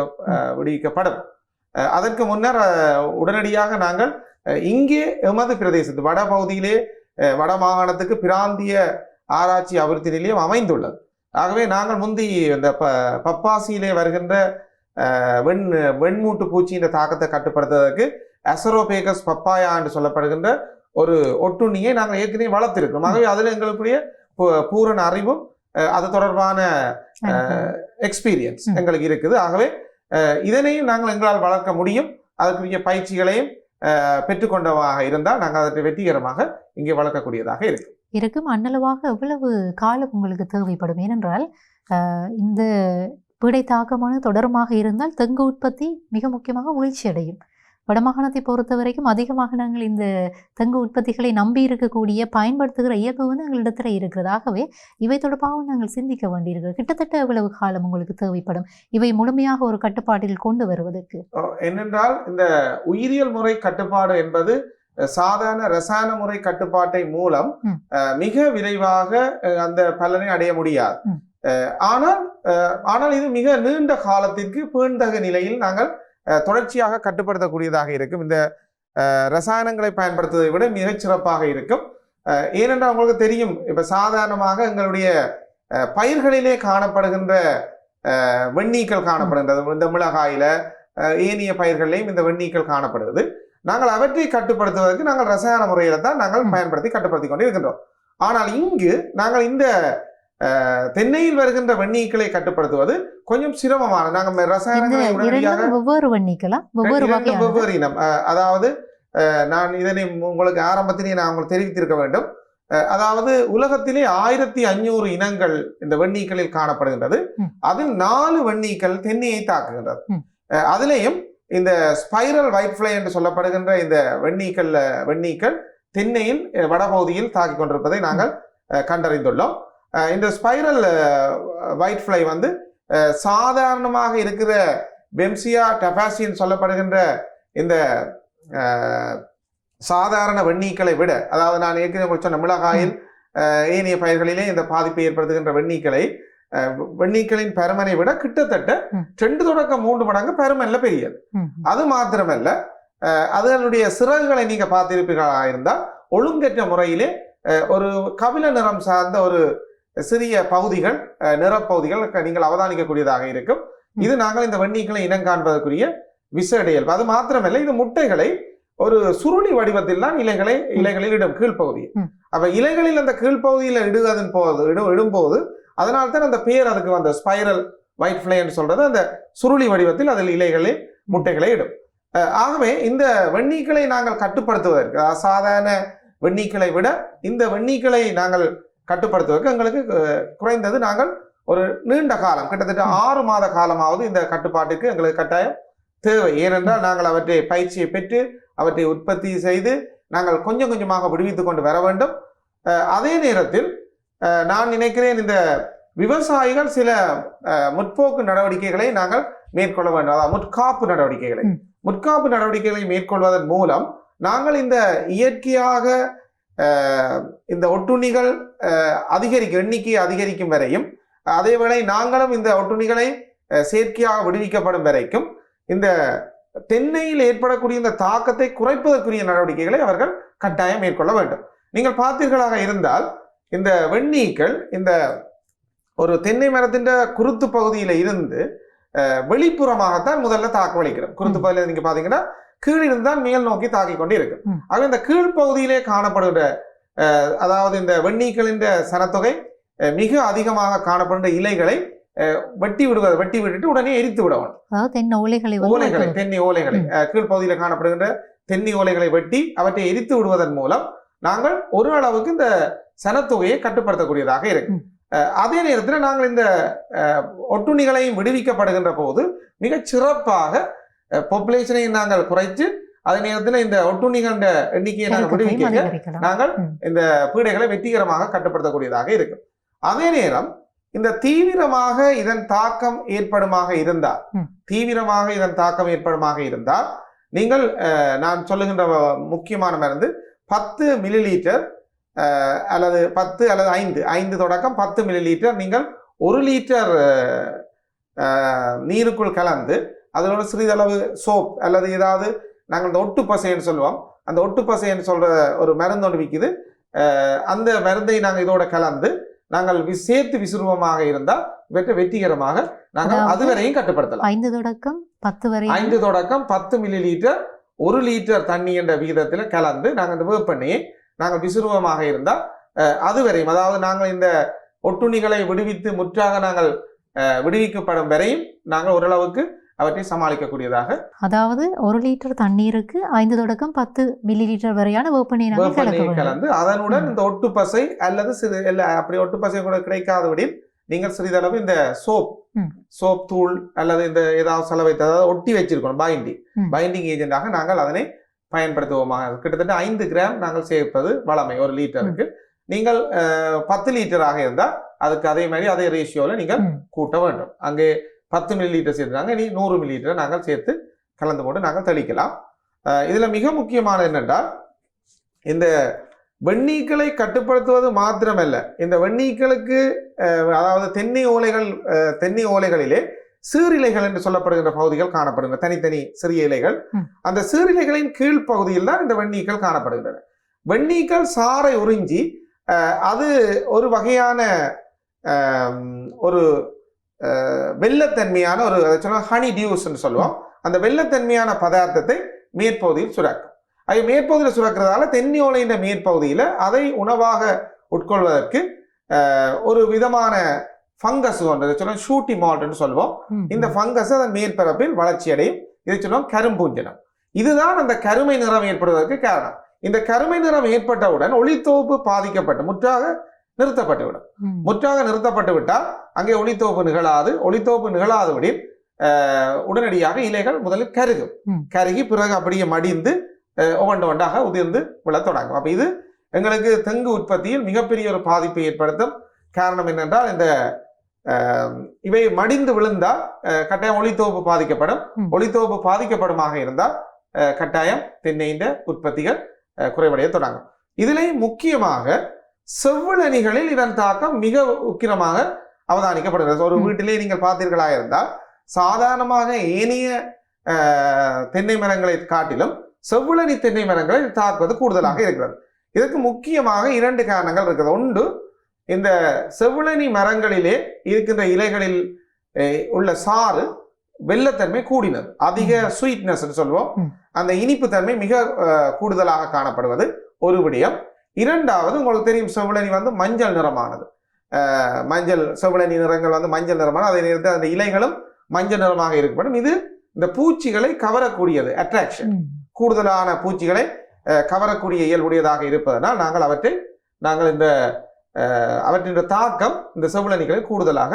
விடுவிக்கப்படும். அதற்கு முன்னர் உடனடியாக நாங்கள் இங்கே எமது பிரதேசத்து வட பகுதியிலே வட மாகாணத்துக்கு பிராந்திய ஆராய்ச்சி அபிவிருத்தி நிலையம் அமைந்துள்ளது. ஆகவே நாங்கள் முந்தி இந்த ப பப்பாசியிலே வருகின்ற வெண் வெண்மூட்டு பூச்சியின் தாக்கத்தை கட்டுப்படுத்துவதற்கு அசரோபேகஸ் பப்பாயா என்று சொல்லப்படுகின்ற ஒரு ஒட்டுண்ணியை நாங்கள் ஏற்கனவே வளர்த்திருக்கிறோம். ஆகவே அதில் எங்களுக்குரிய பூரண அறிவும் அது தொடர்பான எக்ஸ்பீரியன்ஸ். எங்களுக்கு இருக்குது. ஆகவே இதனையும் நாங்கள் எங்களால் வளர்க்க முடியும். அதற்குரிய பயிற்சிகளையும் அஹ், பெற்றுக்கொண்டதாக இருந்தால் நாங்கள் அதற்கு வெற்றிகரமாக இங்கே வளர்க்கக்கூடியதாக இருக்கு இருக்கும். அன்னளவாக எவ்வளவு காலம் உங்களுக்கு தேவைப்படும்? ஏனென்றால் ஆஹ், இந்த பிடை தாக்கமான தொடருமாக இருந்தால் தெங்கு உற்பத்தி மிக முக்கியமாக வீழ்ச்சி அடையும் வடமாகாணத்தை பொறுத்த வரைக்கும் அதிகமாக நாங்கள் இந்த தெங்கு உற்பத்திகளை நம்பி இருக்கக்கூடிய பயன்படுத்துகிற இயல்பு வந்து எங்களிடத்துல இருக்கிறது. ஆகவே இவை தொடர்பாகவும் நாங்கள் சிந்திக்க வேண்டியிருக்கிறது. கிட்டத்தட்ட எவ்வளவு காலம் உங்களுக்கு தேவைப்படும்? இவை முழுமையாக ஒரு கட்டுப்பாட்டில் கொண்டு வருவதற்கு. என்னென்றால் இந்த உயிரியல் முறை கட்டுப்பாடு என்பது சாதாரண ரசாயன முறை கட்டுப்பாட்டை மூலம் மிக விரைவாக அந்த பலனை அடைய முடியாது. ஆனால் அஹ், ஆனால் இது மிக நீண்ட காலத்திற்கு பேண்தக நிலையில் நாங்கள் தொடர்ச்சியாக கட்டுப்படுத்தக்கூடியதாக இருக்கும். இந்த ரசாயனங்களை பயன்படுத்துவதை விட மிகச் சிறப்பாக இருக்கும். ஏனென்றால் உங்களுக்கு தெரியும் இப்ப சாதாரணமாக எங்களுடைய பயிர்களிலே காணப்படுகின்ற வெண்ணீக்கள் காணப்படுகின்றது. இந்த மிளகாயில ஏனைய பயிர்களையும் இந்த வெண்ணீக்கள் காணப்படுகிறது. நாங்கள் அவற்றை கட்டுப்படுத்துவதற்கு நாங்கள் ரசாயன முறையில தான் நாங்கள். பயன்படுத்தி கட்டுப்படுத்தி கொண்டு இருக்கின்றோம் ஆனால் இங்கு நாங்கள் இந்த தென்னையில் வருகின்ற வெண்ணீக்களை கட்டுப்படுத்துவது கொஞ்சம் சிரமமான. நாங்கள் ரசாயனங்களை உடனடியாக வெவ்வேறு வன்னிக்கலாம் வெவ்வேறு வெவ்வேறு இனம். அதாவது நான் இதனை உங்களுக்கு ஆரம்பத்திலேயே நான் உங்களுக்கு தெரிவித்திருக்க வேண்டும். அதாவது உலகத்திலே ஆயிரத்தி அஞ்சூறு இனங்கள் இந்த வெண்ணீக்களில் காணப்படுகின்றது. அதில் நாலு வெண்ணீக்கள் தென்னையை தாக்குகின்றது. அதிலேயும் இந்த ஸ்பைரல் ஒயிட் ஃப்ளை என்று சொல்லப்படுகின்ற இந்த வெண்ணீக்கள் வெண்ணீக்கள் தென்னையின் அஹ், வடபகுதியில் தாக்கிக் கொண்டிருப்பதை நாங்கள் கண்டறிந்துள்ளோம். இந்த ஸ்பைரல் ஒயிட் ஃப்ளை வந்து சாதாரணமாக இருக்கிற பெம்சியா டபாசின்னு சொல்லப்படுகின்ற இந்த சாதாரண வெண்ணீக்களை விட அதாவது நான் ஏற்கனவே சொன்ன மிளகாயில் ஏனைய பயிர்களிலே இந்த பாதிப்பை ஏற்படுத்துகின்ற வெண்ணீக்களை வெண்ணீக்களின் பெருமனை விட கிட்டத்தட்ட. ரெண்டு தொடக்கம் மூன்று மடங்கு பெருமன்ல பெரியது அது மாத்திரமல்ல அதனுடைய சிறகுகளை நீங்க பார்த்திருப்பீர்களா இருந்தால் ஒழுங்கற்ற முறையிலே ஒரு கபில நிறம் சார்ந்த ஒரு சிறிய பகுதிகள் நிறப்பகுதிகள் நீங்கள் அவதானிக்கக்கூடியதாக இருக்கும். இது நாங்கள் இந்த வெண்ணீக்களை இனம் காண்பதற்குரிய விசேட இயல்பு. அது மாத்திரமல்ல இது முட்டைகளை ஒரு சுருளி வடிவத்தில் தான் இலைகளை இலைகளில் இடும் கீழ்ப்பகுதியில் ம். அப்ப இலைகளில் அந்த கீழ்ப்பகுதியில் இடுவதன் போது இடும் இடும்போது அதனால தான் அந்த பேர் அதுக்கு வந்த ஸ்பைரல் ஒயிட் ஃப்ளைன்னு சொல்றது அந்த சுருளி வடிவத்தில் அதில் இலைகளில் முட்டைகளை இடும். ஆகவே இந்த வெண்ணீக்களை நாங்கள் கட்டுப்படுத்துவதற்கு அதாவது சாதாரண வெண்ணீக்களை விட இந்த வெண்ணீக்களை நாங்கள் கட்டுப்படுத்துவதற்கு எங்களுக்கு குறைந்தது நாங்கள் ஒரு நீண்ட காலம் கிட்டத்தட்ட ஆறு மாத காலமாவது இந்த கட்டுப்பாட்டுக்கு எங்களுக்கு கட்டாயம் தேவை. ஏனென்றால் நாங்கள் அவற்றை பயிற்சியை பெற்று அவற்றை உற்பத்தி செய்து நாங்கள் கொஞ்சம் கொஞ்சமாக விடுவித்துக் கொண்டு வர வேண்டும். அதே நேரத்தில் நான் நினைக்கிறேன் இந்த விவசாயிகள் சில முற்போக்கு நடவடிக்கைகளை நாங்கள் மேற்கொள்ள வேண்டும். அதாவது முற்காப்பு நடவடிக்கைகளை. முற்காப்பு நடவடிக்கைகளை மேற்கொள்வதன் மூலம் நாங்கள் இந்த இயற்கையாக இந்த ஒட்டுண்ணிகள் அதிகரிக்கும் எண்ணிக்கை அதிகரிக்கும் வரையும் அதேவேளை நாங்களும் இந்த ஒட்டுண்ணிகளை செயற்கையாக விடுவிக்கப்படும் வரைக்கும் இந்த தென்னையில் ஏற்படக்கூடிய இந்த தாக்கத்தை குறைப்பதற்குரிய நடவடிக்கைகளை அவர்கள் கட்டாயம் மேற்கொள்ள வேண்டும் நீங்கள் பார்த்தீர்களாக இருந்தால் இந்த வெண்ணீக்கள் இந்த ஒரு தென்னை மரத்தின் குருத்து பகுதியில இருந்து வெளிப்புறமாகத்தான் முதல்ல தாக்கவளிக்கிறோம் குருத்து. பகுதியில் நீங்க பாத்தீங்கன்னா கீழிருந்து தான் மேல் நோக்கி தாக்கிக் கொண்டு இருக்கு. ஆக இந்த கீழ்ப்பகுதியிலே காணப்படுகிற அஹ், அதாவது இந்த வெண்ணீக்களின் சனத்தொகை மிக அதிகமாக காணப்படுகின்ற இலைகளை வெட்டி விடுவது வெட்டி விட்டுட்டு உடனே எரித்து விடணும் அதாவது தென் ஓலைகளை ஓலைகளை. தென்னை ஓலைகளை கீழ்ப்பகுதியில் காணப்படுகின்ற தென்னை ஓலைகளை வெட்டி அவற்றை எரித்து விடுவதன் மூலம் நாங்கள் ஒரு அளவுக்கு இந்த சனத்தொகையை கட்டுப்படுத்தக்கூடியதாக இருக்கு. அதே நேரத்தில் நாங்கள் இந்த அஹ், ஒட்டுண்ணிகளையும் விடுவிக்கப்படுகின்ற போது மிகச் சிறப்பாக பாப்புலேஷனையும் நாங்கள் குறைத்து அதே நேரத்தில் இந்த ஒட்டுண்ணிகள எண்ணிக்கையை நாங்கள் விடுவிக்க. நாங்கள். இந்த பீடைகளை வெற்றிகரமாக கட்டுப்படுத்தக்கூடியதாக இருக்கும் அதே நேரம் இந்த தீவிரமாக இதன் தாக்கம் ஏற்படுமாக இருந்தால். தீவிரமாக இதன் தாக்கம் ஏற்படுமாக இருந்தால் நீங்கள் நான் சொல்லுகின்ற முக்கியமான மருந்து பத்து மில்லி லீட்டர் அல்லது பத்து அல்லது ஐந்து ஐந்து தொடக்கம் பத்து மில்லி லீட்டர் நீங்கள் ஒரு லிட்டர் நீருக்குள் கலந்து அதனோட சிறிதளவு சோப் அல்லது ஏதாவது நாங்கள் இந்த ஒட்டு பசைன்னு சொல்லுவோம். அந்த ஒட்டு பசைன்னு சொல்ற ஒரு மருந்து ஒன்று விற்குது. அந்த மருந்தை நாங்கள் இதோட கலந்து நாங்கள் வி- சேர்த்து விசுருவமாக இருந்தால் இவற்றை வெற்றிகரமாக நாங்கள் அதுவரையும் கட்டுப்படுத்தலாம். ஐந்து தொடக்கம் பத்து வரை. ஐந்து தொடக்கம் பத்து மில்லி லிட்டர் ஒரு லிட்டர் தண்ணி என்ற விகிதத்தில் கலந்து நாங்கள் இந்த வேப்பண்ணையை நாங்கள் விசுருவமாக இருந்தால் அதுவரையும் அதாவது நாங்கள் இந்த ஒட்டுண்ணிகளை விடுவித்து முற்றாக நாங்கள் அஹ், விடுவிக்கப்படும் வரையும் நாங்கள் ஓரளவுக்கு அவற்றை சமாளிக்கக்கூடியதாக அதாவது ஒரு லிட்டர் தண்ணீருக்கு ஐந்து தொடக்கம் பத்து மில்லி லிட்டர் வரையான வேண்டும் கலந்து அதனுடன். இந்த ஒட்டு பசை அல்லது சிறு இல்ல அப்படி ஒட்டு பசை கூட கிடைக்காதபடியில் நீங்கள் சிறிதளவு இந்த சோப். சோப் தூள் அல்லது இந்த ஏதாவது செலவைத்து அதாவது ஒட்டி வச்சிருக்கணும் பைண்டிங். பைண்டிங் ஏஜென்டாக நாங்கள் அதனை பயன்படுத்துவோமாக கிட்டத்தட்ட ஐந்து கிராம் நாங்கள் சேர்ப்பது வளமை ஒரு லிட்டருக்கு நீங்கள் பத்து லிட்டராக இருந்தால் அதுக்கு அதே மாதிரி அதே ரேஷியோவில் நீங்கள். கூட்ட வேண்டும் அங்கே பத்து மில்லி லிட்டர் சேர்த்துனாங்க இனி நூறு மில்லி லிட்டர் நாங்கள் சேர்த்து கலந்து போட்டு நாங்கள் தெளிக்கலாம். இதுல மிக முக்கியமானது என்னென்றால் இந்த வெண்ணீக்களை கட்டுப்படுத்துவது மாத்திரமல்ல. இந்த வெண்ணீக்களுக்கு அதாவது தென்னை ஓலைகள் தென்னை ஓலைகளிலே சீரிலைகள் என்று சொல்லப்படுகின்ற பகுதிகள் காணப்படுகின்றன. தனித்தனி சிறிய இலைகள். அந்த சீரிலைகளின் கீழ் பகுதியில் தான் இந்த வெண்ணீக்கள் காணப்படுகின்றன. வெண்ணீக்கள் சாறை உறிஞ்சி அது ஒரு வகையான ஒரு வெள்ளத்தன்மையான ஒரு அதை சொன்னா ஹனி டியூஸ்ன்னு சொல்லுவோம். அந்த வெள்ளத்தன்மையான பதார்த்தத்தை மேற்பகுதியில் சுரக்கும். அது மேற்பகுதியில் சுரக்கிறதால தென்னை ஓலையின் மேற்பகுதியில் அதை உணவாக உட்கொள்வதற்கு ஒரு விதமான ஃபங்கஸ் ஒன்று சொல்லுவோம் ஷூட்டி மால்ட்னு சொல்லுவோம். இந்த ஃபங்கஸ் அதன் மேற்பரப்பில் வளர்ச்சி அடையும். இதை சொல்லுவோம் கரும்பூஞ்சனம் இதுதான் அந்த கருமை நிறம் ஏற்படுவதற்கு காரணம். இந்த கருமை நிறம் ஏற்பட்டவுடன் ஒளித்தோப்பு பாதிக்கப்பட்டு முற்றாக நிறுத்தப்பட்டுவிடும் முற்றாக நிறுத்தப்பட்டு விட்டால் அங்கே ஒளித்தோப்பு நிகழாது. ஒளித்தோப்பு நிகழாதபடியில் அஹ், உடனடியாக இலைகள் முதலில் கருகும். கருகி பிறகு அப்படியே மடிந்து ஒவ்வொன்று ஒன்றாக உதிர்ந்து விழத் தொடங்கும். அப்போ இது எங்களுக்கு தெங்கு உற்பத்தியில் மிகப்பெரிய ஒரு பாதிப்பை ஏற்படுத்தும். காரணம் என்னென்றால் இந்த இவை மடிந்து விழுந்தால் கட்டாயம் ஒளித்தோப்பு பாதிக்கப்படும். ஒளித்தோப்பு பாதிக்கப்படுமாக இருந்தால் கட்டாயம் தென்னையின் உற்பத்திகள் குறைவடைய தொடங்கும். இதிலே முக்கியமாக செவ்வழனிகளில் இதன் தாக்கம் மிக உக்கிரமாக அவதானிக்கப்படுகிறது. ஒரு. வீட்டிலே நீங்கள் பார்த்தீர்களாக இருந்தால் சாதாரணமாக ஏனைய தென்னை மரங்களை காட்டிலும் செவ்வழனி தென்னை மரங்களை தாக்குவது கூடுதலாக இருக்கிறது. இதற்கு முக்கியமாக இரண்டு காரணங்கள் இருக்குது ஒன்று இந்த செவ்வழனி மரங்களிலே இருக்கின்ற இலைகளில் உள்ள சாறு வெள்ளத்தன்மை கூடினது. அதிக ஸ்வீட்னஸ் சொல்லுவோம். ம். அந்த இனிப்பு தன்மை மிக கூடுதலாக காணப்படுவது ஒரு விடயம். இரண்டாவது உங்களுக்கு தெரியும் செவ்வழனி வந்து மஞ்சள் நிறமானது மஞ்சள் செவ்வழனி நிறங்கள் வந்து மஞ்சள் நிறமான அதே நேரத்தில் அந்த இலைகளும் மஞ்சள் நிறமாக இருக்கப்படும் இது இந்த பூச்சிகளை கவரக்கூடியது அட்ராக்ஷன். கூடுதலான பூச்சிகளை கவரக்கூடிய இயல்புடையதாக இருப்பதனால் நாங்கள் அவற்றை நாங்கள் இந்த அவற்றின் தாக்கம் இந்த செவ்வழனிகளில் கூடுதலாக.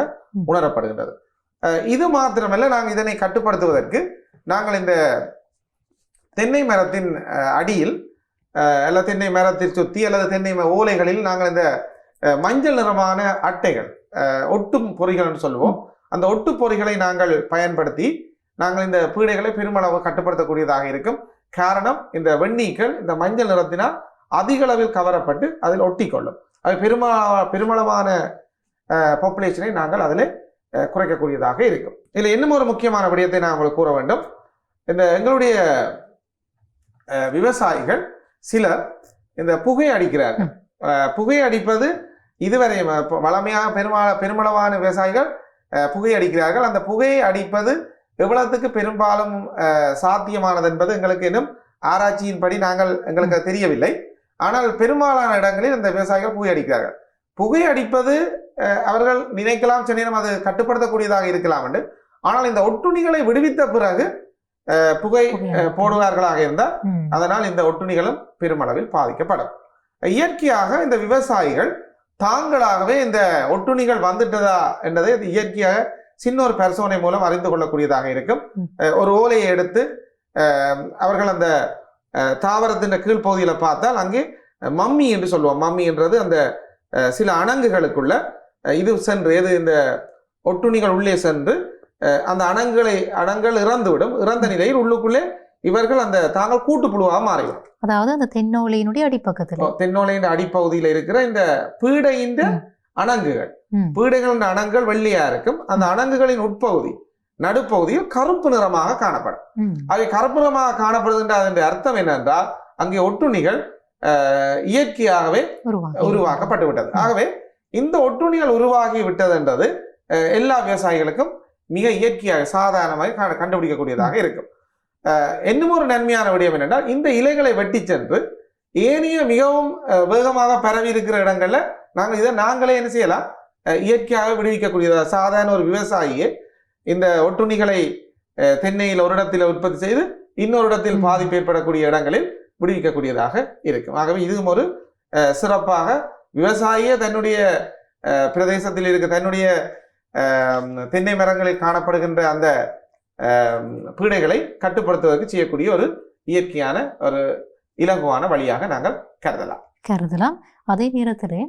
உணரப்படுகின்றது இது மாத்திரமல்ல நாங்கள் இதனை கட்டுப்படுத்துவதற்கு நாங்கள் இந்த தென்னை மரத்தின் அடியில் அஹ், அல்லது தென்னை மரத்தை சுற்றி அல்லது தென்னை ம- ஓலைகளில் நாங்கள் இந்த மஞ்சள் நிறமான அட்டைகள் ஒட்டும் பொறிகள் என்று சொல்லுவோம். அந்த ஒட்டு பொறிகளை நாங்கள் பயன்படுத்தி நாங்கள் இந்த பீடைகளை பெருமளவு கட்டுப்படுத்தக்கூடியதாக இருக்கும். காரணம் இந்த வெண்ணீக்கள் இந்த மஞ்சள் நிறத்தினால் அதிக அளவில் கவரப்பட்டு அதில் ஒட்டிக்கொள்ளும். அது பெருமா பெருமளவான பாப்புலேஷனை நாங்கள் அதில் குறைக்கக்கூடியதாக இருக்கும். இதில் இன்னும் ஒரு முக்கியமான விடயத்தை நான் உங்களுக்கு கூற வேண்டும். இந்த எங்களுடைய விவசாயிகள் சிலர் இந்த புகை அடிக்கிறார்கள் புகை அடிப்பது இதுவரை வளமையாக பெருமா பெருமளவான விவசாயிகள் புகை அடிக்கிறார்கள். அந்த புகையை அடிப்பது எவ்வளவுக்கு பெரும்பாலும் சாத்தியமானது என்பது எங்களுக்கு இன்னும் ஆராய்ச்சியின்படி நாங்கள் எங்களுக்கு தெரியவில்லை. ஆனால் பெரும்பாலான இடங்களில் இந்த விவசாயிகள் புகை அடிக்கிறார்கள். புகை அடிப்பது அவர்கள் நினைக்கலாம் சில நேரம் அது கட்டுப்படுத்தக்கூடியதாக இருக்கலாம் என்று. ஆனால் இந்த ஒட்டுண்ணிகளை விடுவித்த பிறகு புகை. போடுவார்களாக இருந்தால். அதனால் இந்த ஒட்டுண்ணிகளும் பெருமளவில் பாதிக்கப்படும் இயற்கையாக இந்த விவசாயிகள் தாங்களாகவே இந்த ஒட்டுண்ணிகள் வந்துட்டதா என்பதை இது இயற்கையாக சின்ன ஒரு பரிசோதனை மூலம் அறிந்து கொள்ளக்கூடியதாக இருக்கும் ஒரு ஓலையை எடுத்து அவர்கள் அந்த தாவரத்தின் கீழ்ப்பகுதியில் பார்த்தால் அங்கே மம்மி என்று சொல்லுவோம் மம்மி என்றது அந்த சில அணங்குகளுக்குள்ள இது சென்று எது இந்த ஒட்டுண்ணிகள் உள்ளே சென்று அந்த அணங்குகளை அணங்கள் இறந்துவிடும். இறந்த நிலையில் உள்ளுக்குள்ளே இவர்கள் அந்த தாங்கள் கூட்டுப்புழுவாக மாறிவிடும். அதாவது அந்த தென்னோலையினுடைய அடிப்பக்கத்துல. தென்னோலையின் அடிப்பகுதியில் இருக்கிற இந்த பீடையின். அணங்குகள். பீடைகளின் அணங்குகள் வெள்ளையா இருக்கும். அந்த அணங்குகளின் உட்பகுதி நடுப்பகுதியில் கருப்பு நிறமாக காணப்படும். அவை கருப்பு நிறமாக காணப்படுகின்ற அதனுடைய அர்த்தம் என்னென்றால் அங்கே ஒட்டுண்ணிகள் இயற்கையாகவே உருவாகி உருவாக்கப்பட்டு விட்டது ஆகவே இந்த ஒட்டுண்ணிகள் உருவாகி விட்டது என்றது எல்லா விவசாயிகளுக்கும் மிக இயற்கையாக சாதாரணமாக கண்டு- கண்டுபிடிக்கக்கூடியதாக இருக்கும். இன்னும் ஒரு நன்மையான விடயம் என்னென்றால் இந்த இலைகளை வெட்டி சென்று ஏனைய மிகவும் வேகமாக பரவி இருக்கிற இடங்கள்ல நாங்கள் இதை நாங்களே என்ன செய்யலாம்? இயற்கையாக விடுவிக்கக்கூடியதா சாதாரண ஒரு விவசாயியே இந்த ஒட்டுண்ணிகளை அஹ், தென்னையில் ஒரு இடத்தில் உற்பத்தி செய்து இன்னொரு இடத்தில். பாதிப்பு ஏற்படக்கூடிய இடங்களில் விடுவிக்கக்கூடியதாக இருக்கும். ஆகவே இதுவும் ஒரு அஹ், சிறப்பாக விவசாயியே தன்னுடைய அஹ், பிரதேசத்தில் இருக்க தன்னுடைய தென்னை மரங்களில் காணப்படுகின்ற அந்த பீடைகளை கட்டுப்படுத்துவதற்கு செய்யக்கூடிய ஒரு இயற்கையான ஒரு இலகுவான வழியாக நாங்கள் கருதலாம். கருதலாம். அதே நேரத்தில்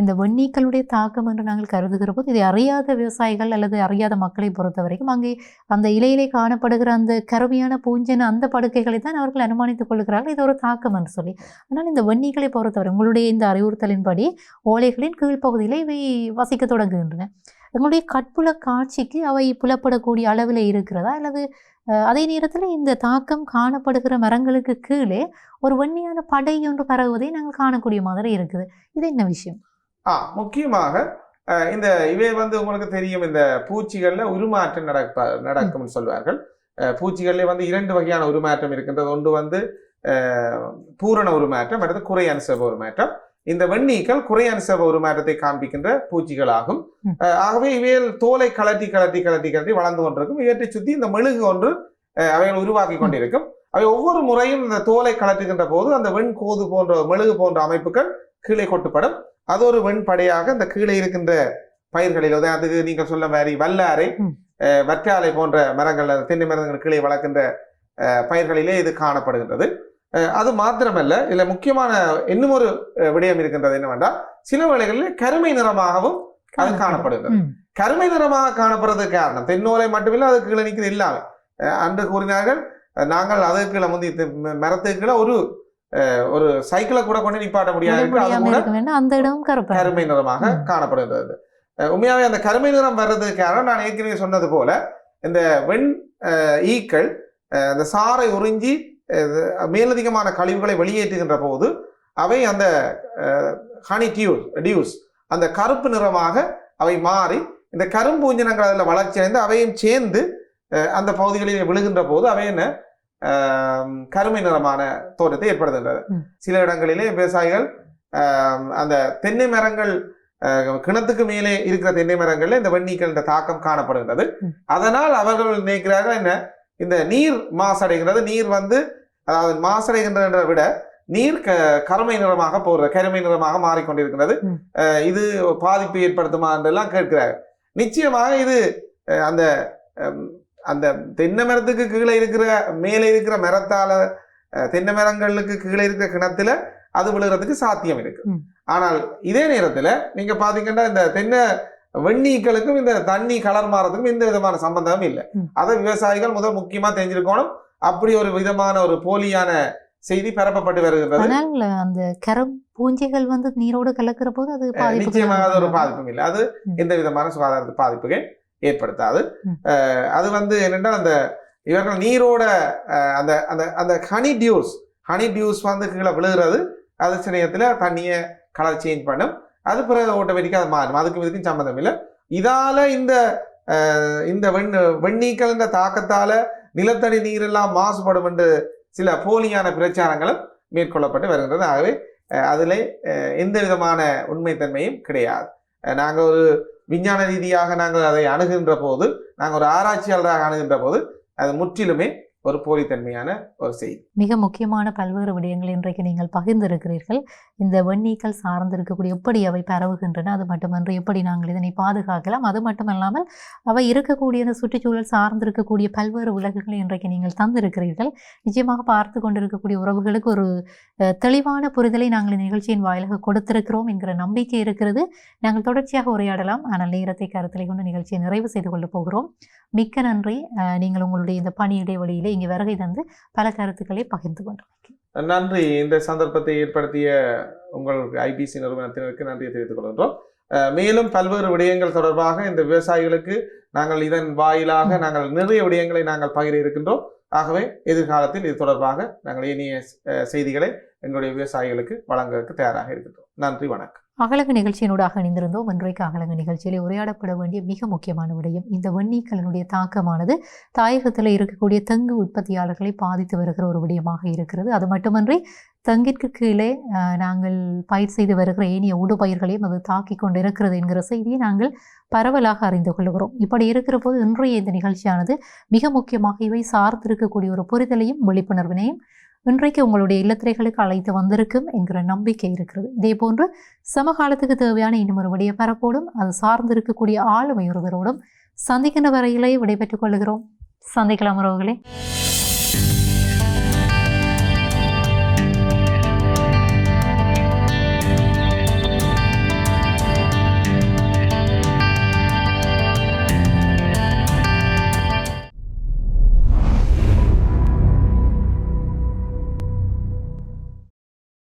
இந்த வெண்ணீக்களுடைய தாக்கம் என்று நாங்கள் கருதுகிற போது இதை அறியாத விவசாயிகள் அல்லது அறியாத மக்களை பொறுத்த வரைக்கும் அங்கே அந்த இலையிலே காணப்படுகிற அந்த கருமையான பூஞ்சன அந்த படுக்கைகளை தான் அவர்கள் அனுமானித்துக் கொள்கிறார்கள். இது ஒரு தாக்கம் என்று சொல்லி. ஆனால் இந்த வெண்ணீக்களை பொறுத்தவரை உங்களுடைய இந்த அறிவுறுத்தலின்படி ஓலைகளின் கீழ்ப்பகுதியில் இவை வசிக்க தொடங்குகின்றன. எங்களுடைய கற்புல காட்சிக்கு அவை புலப்படக்கூடிய அளவில் இருக்கிறதா? அல்லது அதே நேரத்தில் இந்த தாக்கம் காணப்படுகிற மரங்களுக்கு கீழே ஒரு வெண்மையான படை ஒன்று பரவுவதை நாங்கள் காணக்கூடிய மாதிரி இருக்குது. இது என்ன விஷயம்? ஆ முக்கியமாக அஹ், இந்த இவை வந்து உங்களுக்கு தெரியும் இந்த பூச்சிகள்ல உருமாற்றம் நடப்ப நடக்கும்னு சொல்வார்கள். அஹ், பூச்சிகள்ல வந்து இரண்டு வகையான உருமாற்றம் இருக்கின்றது. ஒன்று வந்து பூரண உருமாற்றம் அடுத்து குறை அனுசப உருமாற்றம். இந்த வெண்ணீக்கள் குறையனுசவ உருமாற்றத்தை காண்பிக்கின்ற பூச்சிகளாகும். ஆகவே இவைகள் தோலை கலட்டி கலட்டி கலட்டி கலட்டி வளர்ந்து கொண்டிருக்கும். இவற்றை சுற்றி இந்த மெழுகு ஒன்று அவைகள் உருவாக்கி கொண்டிருக்கும். அவை ஒவ்வொரு முறையும் இந்த தோலை கலட்டுகின்ற போது அந்த வெண்கோது போன்ற மெழுகு போன்ற அமைப்புகள் கீழே கொட்டுப்படும். அது ஒரு வெண்படையாக இந்த கீழே இருக்கின்ற பயிர்களில் உதாரணத்துக்கு நீங்கள் சொல்ல மாதிரி வல்லாரை வற்றாலை போன்ற மரங்கள் தென்னை மரங்கள் கீழே வளர்க்கின்ற அஹ், பயிர்களிலே இது காணப்படுகின்றது. அது மாத்திரமல்ல இதுல முக்கியமான இன்னும் ஒரு விடயம் இருக்கின்றது என்னவென்றால் சில வேளைகளில் கருமை நிறமாகவும் அது காணப்படுகிறது. கருமை நிறமாக காணப்படுறதுக்கு காரணம் தென்னோலை மட்டுமில்லை அது கீழே நிற்கிறது எல்லாமே அஹ், அன்று கூறினார்கள் நாங்கள் அதுக்கு கீழே முந்தி மரத்துக்கு கீழே ஒரு ஒரு சைக்கிளை கூட கொண்டு நிப்பாட்ட முடியாது கருமை நிறமாக. காணப்படுகிறது உண்மையாவே அந்த கருமை நிறம் வர்றதுக்கு காரணம் நான் ஏற்கனவே சொன்னது போல இந்த வெண் ஈக்கள் அந்த சாறை உறிஞ்சி மேலதிகமான கழிவுகளை வெளியேற்றுகின்ற போது அவை அந்த ஹனி டியூஸ் டியூஸ் அந்த கருப்பு நிறமாக அவை மாறி இந்த கரும்பூஞ்சனங்கள் அதில் வளர்ச்சி அடைந்து அவையும் சேர்ந்து அந்த பகுதிகளில் விழுகின்ற போது அவை என்ன கருமை நிறமான தோற்றத்தை ஏற்படுத்துகின்றது. சில இடங்களிலே விவசாயிகள் அந்த தென்னை மரங்கள் கிணத்துக்கு மேலே இருக்கிற தென்னை மரங்கள்ல இந்த வெண்ணீக்கள் இந்த தாக்கம் காணப்படுகின்றது. அதனால் அவர்கள் நினைக்கிறார்கள் என்ன இந்த நீர் மாசடைகிறது நீர் வந்து அதாவது மாசடைகின்றதை விட நீர் க கருமை நிறமாக போகிறது கருமை நிறமாக மாறிக்கொண்டிருக்கிறது. இது பாதிப்பு ஏற்படுத்துமா என்றெல்லாம் கேட்கிறார்கள் நிச்சயமாக இது அந்த அந்த தென்னை மரத்துக்கு கீழே இருக்கிற மேலே இருக்கிற மரத்தால தென்னை மரங்களுக்கு கீழே இருக்கிற கிணத்துல அது விழுகிறதுக்கு சாத்தியம் இருக்கு. ஆனால் இதே நேரத்துல நீங்க பாத்தீங்கன்னா இந்த தென்னை வெண்ணீக்களுக்கும் இந்த தண்ணி கலர் மாறதுக்கும் எந்த விதமான சம்பந்தமும் இல்லை. அதை விவசாயிகள் முதல் முக்கியமா தெரிஞ்சிருக்கணும். அப்படி ஒரு விதமான ஒரு போலியான செய்தி பரப்பப்பட்டு வருகின்றது. ஆனால் அந்த கரம் பூஞ்சைகள் வந்து நீரோடு கலக்கிற போது அது நிச்சயமாக அது ஒரு பாதிப்பும் இல்லை. அது. எந்த விதமான சுகாதார பாதிப்புகள் ஏற்படுத்தாது. அது வந்து என்னென்னா அந்த இவர்கள் நீரோட அந்த அந்த அந்த ஹனி டியூஸ் ஹனி டியூஸ் வந்து கீழே விழுகிறது. அது சில நேரத்தில் தண்ணியை கலர் சேஞ்ச் பண்ணும். அது பிறகு ஆட்டோமேட்டிக்காக அது மாறும். அதுக்கும் இதுக்கும் சம்மந்தம் இல்லை. இதால இந்த இந்த வெண் வெண்ணீக்கள் இந்த தாக்கத்தால நிலத்தடி நீரெல்லாம் மாசுபடும் என்று சில போலியான பிரச்சாரங்களும் மேற்கொள்ளப்பட்டு வருகின்றது ஆகவே அதில் அதிலே எந்த விதமான உண்மைத்தன்மையும் கிடையாது. நாங்கள் ஒரு விஞ்ஞான ரீதியாக நாங்கள் அதை அணுகின்ற போது நாங்கள் ஒரு ஆராய்ச்சியாளராக அணுகின்ற போது அது முற்றிலுமே ஒரு போலித்தன்மையான ஒரு செய்தி. மிக முக்கியமான பல்வேறு விடயங்கள் இன்றைக்கு நீங்கள் பகிர்ந்திருக்கிறீர்கள். இந்த வெண்ணீக்கள் சார்ந்து இருக்கக்கூடிய எப்படி அவை பரவுகின்றன அது மட்டுமன்று எப்படி நாங்கள் இதனை பாதுகாக்கலாம் அது மட்டுமல்லாமல் அவை இருக்கக்கூடிய இந்த சுற்றுச்சூழல் சார்ந்திருக்கக்கூடிய பல்வேறு விலகுகளை இன்றைக்கு நீங்கள் தந்திருக்கிறீர்கள். நிச்சயமாக பார்த்து கொண்டிருக்கக்கூடிய உறவுகளுக்கு ஒரு தெளிவான புரிதலை நாங்கள் இந்த நிகழ்ச்சியின் வாயிலாக கொடுத்திருக்கிறோம் என்கிற நம்பிக்கை இருக்கிறது. நாங்கள் தொடர்ச்சியாக உரையாடலாம். ஆனால் நேரத்தை கருத்தில் கொண்டு நிகழ்ச்சியை நிறைவு செய்து கொள்ளப் போகிறோம். மிக்க நன்றி. அஹ், நீங்கள் உங்களுடைய இந்த பணி இடைவெளியிலே இங்கே வருகை தந்து பல கருத்துக்களை பகிர்ந்து கொண்டோம் நன்றி. இந்த சந்தர்ப்பத்தை ஏற்படுத்திய உங்கள் ஐபிசி நிறுவனத்தினருக்கு நன்றியை தெரிவித்துக் கொள்கின்றோம். மேலும் பல்வேறு விடயங்கள் தொடர்பாக இந்த விவசாயிகளுக்கு நாங்கள் இதன் வாயிலாக நாங்கள் நிறைய விடயங்களை நாங்கள் பகிர இருக்கின்றோம். ஆகவே எதிர்காலத்தில் இது தொடர்பாக நாங்கள் இனிய செய்திகளை எங்களுடைய விவசாயிகளுக்கு வழங்குவதற்கு தயாராக இருக்கின்றோம். நன்றி. வணக்கம். அகலக நிகழ்ச்சியினூடாக இணைந்திருந்தோம். இன்றைக்கு அகலக நிகழ்ச்சியிலே உரையாடப்பட வேண்டிய மிக முக்கியமான விடயம் இந்த வன்னிக்கலனுடைய தாக்கமானது. தாயகத்தில் இருக்கக்கூடிய தெங்கு உற்பத்தியாளர்களை பாதித்து வருகிற ஒரு விடயமாக இருக்கிறது. அது மட்டுமன்றி தங்கிற்கு கீழே நாங்கள் பயிர் செய்து வருகிற ஏனைய உடுபயிர்களையும் அது தாக்கி கொண்டிருக்கிறது என்கிற செய்தியை நாங்கள் பரவலாக அறிந்து கொள்கிறோம். இப்படி இருக்கிற போது இன்றைய இந்த நிகழ்ச்சியானது மிக முக்கியமாக இவை சார்ந்திருக்கக்கூடிய ஒரு புரிதலையும் விழிப்புணர்வினையும் இன்றைக்கு உங்களுடைய இல்லத்திரைகளுக்கு அழைத்து வந்திருக்கும் என்கிற நம்பிக்கை இருக்கிறது. இதே போன்று சமகாலத்துக்கு தேவையான இன்னும் ஒரு விடைய பரப்போடும் அது சார்ந்திருக்கக்கூடிய ஆளுமை ஒருவரோடும் சந்திக்கின்ற வரையிலே விடைபெற்றுக் கொள்கிறோம். சந்திக்கலாம் உறவுகளே.